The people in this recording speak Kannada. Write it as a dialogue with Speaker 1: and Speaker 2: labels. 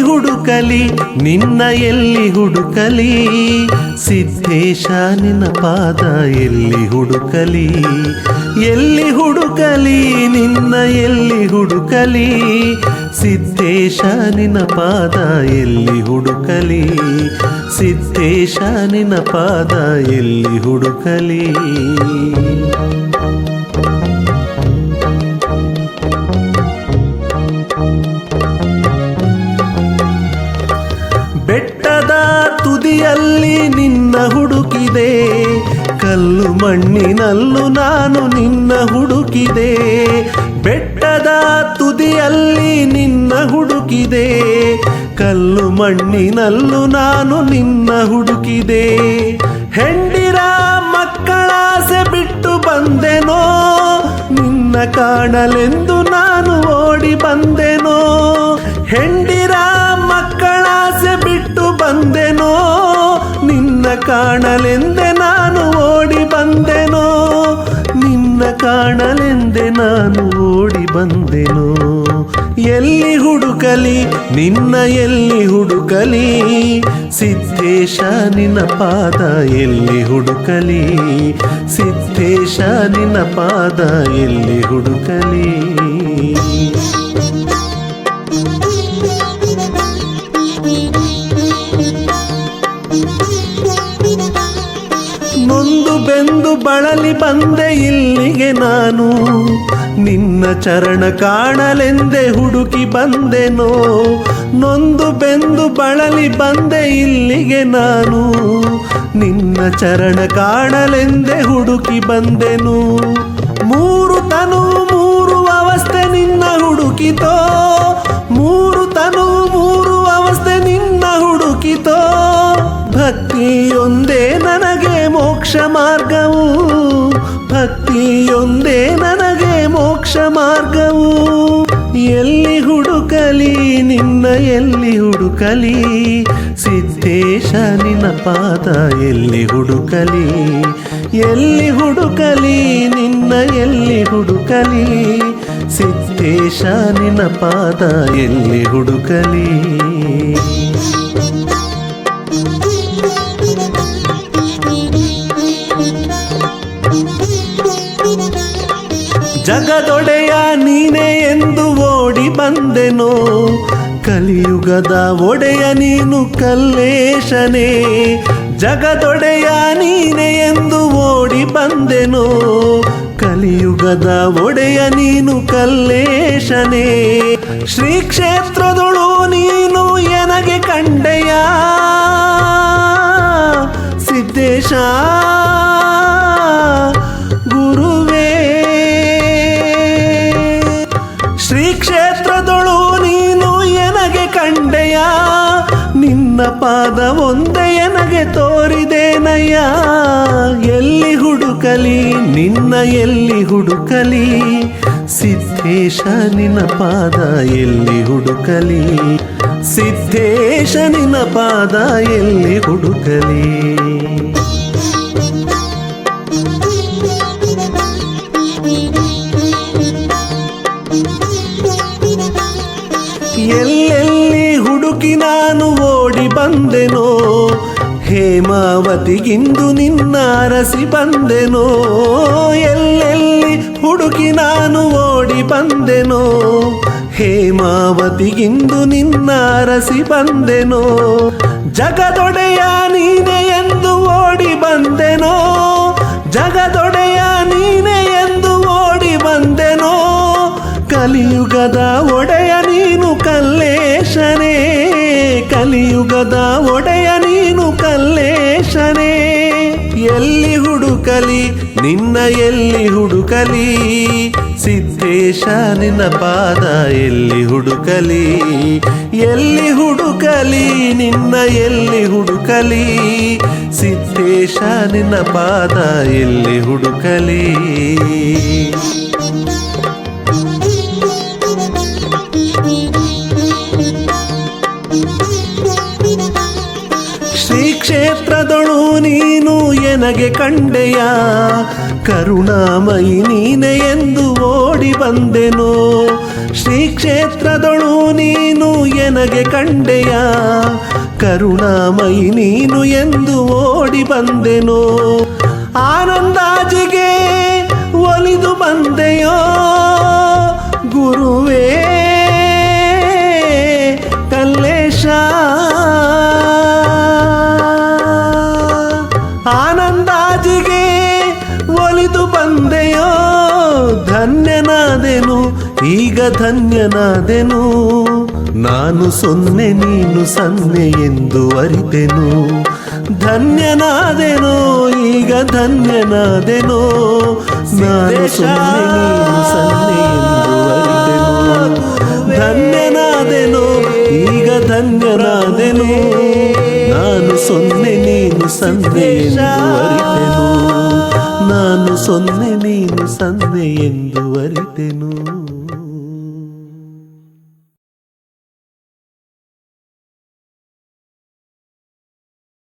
Speaker 1: ಹುಡುಕಲಿ, ನಿನ್ನ ಎಲ್ಲಿ ಹುಡುಕಲಿ? ಸಿದ್ದೇಶ, ನಿನ್ನ ಪಾದ ಎಲ್ಲಿ ಹುಡುಕಲಿ? ಎಲ್ಲಿ ಹುಡುಕಲಿ, ನಿನ್ನ ಎಲ್ಲಿ ಹುಡುಕಲಿ? ಸಿದ್ದೇಶ, ನಿನ್ನ ಪಾದ ಎಲ್ಲಿ ಹುಡುಕಲಿ? ಸಿದ್ದೇಶ, ನಿನ್ನ ಪಾದ ಎಲ್ಲಿ ಹುಡುಕಲಿ? ತುದಿಯಲ್ಲಿ ನಿನ್ನ ಹುಡುಕಿದೆ. ಕಲ್ಲು ಮಣ್ಣಿನಲ್ಲೂ ನಾನು ನಿನ್ನ ಹುಡುಕಿದೆ. ಬೆಟ್ಟದ ತುದಿಯಲ್ಲಿ ನಿನ್ನ ಹುಡುಕಿದೆ. ಕಲ್ಲು ಮಣ್ಣಿನಲ್ಲೂ ನಾನು ನಿನ್ನ ಹುಡುಕಿದೆ. ಹೆಂಡಿರ ಮಕ್ಕಳಾಸೆ ಬಿಟ್ಟು ಬಂದೆನೋ. ನಿನ್ನ ಕಾಣಲೆಂದು ನಾನು ಓಡಿ ಬಂದೆನೋ. ಕಾಣಲೆಂದೆ ನಾನು ಓಡಿ ಬಂದೆನೋ? ನಿನ್ನ ಕಾಣಲೆಂದೆ ನಾನು ಓಡಿ ಬಂದೆನೋ? ಎಲ್ಲಿ ಹುಡುಕಲಿ, ನಿನ್ನ ಎಲ್ಲಿ ಹುಡುಕಲಿ? ಸಿದ್ದೇಶ, ನಿನ್ನ ಪಾದ ಎಲ್ಲಿ ಹುಡುಕಲಿ? ಸಿದ್ದೇಶ, ನಿನ್ನ ಪಾದ ಎಲ್ಲಿ ಹುಡುಕಲಿ? ಬೆಂದು ಬಳಲಿ ಬಂದೆ ಇಲ್ಲಿಗೆ ನಾನು. ನಿನ್ನ ಚರಣ ಕಾಣಲೆಂದೆ ಹುಡುಕಿ ಬಂದೆನೋ. ನೊಂದು ಬೆಂದು ಬಳಲಿ ಬಂದೆ ಇಲ್ಲಿಗೆ ನಾನು. ನಿನ್ನ ಚರಣ ಕಾಣಲೆಂದೆ ಹುಡುಕಿ ಬಂದೆನು. ಮೂರು ತನು ಮೂರು ಅವಸ್ಥೆ ನಿನ್ನ ಹುಡುಕಿತೋ. ಮಾರ್ಗವು ಎಲ್ಲಿ ಹುಡುಕಲಿ, ನಿನ್ನ ಎಲ್ಲಿ ಹುಡುಕಲಿ? ಸಿದ್ದೇಶ, ನಿನ್ನ ಪಾದ ಎಲ್ಲಿ ಹುಡುಕಲಿ? ಎಲ್ಲಿ ಹುಡುಕಲಿ, ನಿನ್ನ ಎಲ್ಲಿ ಹುಡುಕಲಿ? ಸಿದ್ದೇಶ, ನಿನ್ನ ಪಾದ ಎಲ್ಲಿ ಹುಡುಕಲಿ? ಜಗದೊಡೆಯ ನೀನೇ ಎಂದು ಓಡಿ ಬಂದೆನೋ, ಕಲಿಯುಗದ ಒಡೆಯ ನೀನು ಕಲ್ಲೇಶನೇ, ಜಗದೊಡೆಯ ನೀನೆ ಎಂದು ಓಡಿ ಬಂದೆನೋ, ಕಲಿಯುಗದ ಒಡೆಯ ನೀನು ಕಲ್ಲೇಶನೇ. ಶ್ರೀ ಕ್ಷೇತ್ರದೊಳು ನೀನು ಎನಗೆ ಕಂಡೆಯ, ಸಿದ್ದೇಶ ಕ್ಷೇತ್ರದೊಳು ನೀನು ಎನಗೆ ಕಂಡೆಯ? ನಿನ್ನ ಪಾದ ಒಂದೇ ಎನಗೆ ತೋರಿದೇನಯ್ಯ? ಎಲ್ಲಿ ಹುಡುಕಲಿ, ನಿನ್ನ ಎಲ್ಲಿ ಹುಡುಕಲಿ? ಸಿದ್ದೇಶ, ನಿನ್ನ ಪಾದ ಎಲ್ಲಿ ಹುಡುಕಲಿ? ಸಿದ್ದೇಶ, ನಿನ್ನ ಪಾದ ಎಲ್ಲಿ ಹುಡುಕಲಿ? ಎಲ್ಲೆಲ್ಲಿ ಹುಡುಕಿ ನಾನು ಓಡಿ ಬಂದೆನೋ, ಹೇಮಾವತಿಗಿಂದು ನಿನ್ನ ಅರಸಿ ಬಂದೆನೋ, ಎಲ್ಲೆಲ್ಲಿ ಹುಡುಕಿ ನಾನು ಓಡಿ ಬಂದೆನೋ, ಹೇಮಾವತಿಗಿಂದು ನಿನ್ನ ಅರಸಿ ಬಂದೆನೋ ಜಗದೊಡೆಯ ಕಲಿಯುಗದ ಒಡೆಯ ನೀನು ಕಲ್ಲೇಶನೇ. ಎಲ್ಲಿ ಹುಡುಕಲಿ, ನಿನ್ನ ಎಲ್ಲಿ ಹುಡುಕಲಿ? ಸಿದ್ದೇಶ, ನಿನ್ನ ಪಾದ ಎಲ್ಲಿ ಹುಡುಕಲಿ? ಎಲ್ಲಿ ಹುಡುಕಲಿ, ನಿನ್ನ ಎಲ್ಲಿ ಹುಡುಕಲಿ? ಸಿದ್ದೇಶ, ನಿನ್ನ ಪಾದ ಎಲ್ಲಿ ಹುಡುಕಲಿ? ನೀನು ಎನಗೆ ಕಂಡೆಯ? ಕರುಣಾಮಯಿ ನೀನೆ ಎಂದು ಓಡಿ ಬಂದೆನು. ಶ್ರೀ ಕ್ಷೇತ್ರದೊಳು ನೀನು ಎನಗೆ ಕಂಡೆಯ? ಕರುಣಾಮಯಿ ನೀನು ಎಂದು ಓಡಿ ಬಂದೆನು. ಆನಂದಾಜಿಗೆ ಒಲಿದು ಬಂದೆಯೋ? ಗುರುವೇ ಈಗ ಧನ್ಯನಾದೆನು ನಾನು ಸೊನ್ನೆ ನೀನು ಸನ್ನೆ ಎಂದು ಅರಿತೆನು ಧನ್ಯನಾದೆನೋ ಈಗ ಧನ್ಯನಾದೆನೋ ನಾನು ಸೊನ್ನೆ ನೀನು ಸನ್ನೆ ಎಂದು ಅರಿತೆನು ಧನ್ಯನಾದೆನು ಈಗ ಧನ್ಯನಾದೆನು ನಾನು ಸೊನ್ನೆ ನೀನು ಸನ್ನೆ ಎಂದು ಅರಿತೆನು ನಾನು ಸೊನ್ನೆ ನೀನು ಸನ್ನೆ ಎಂದು ಅರಿತೆನು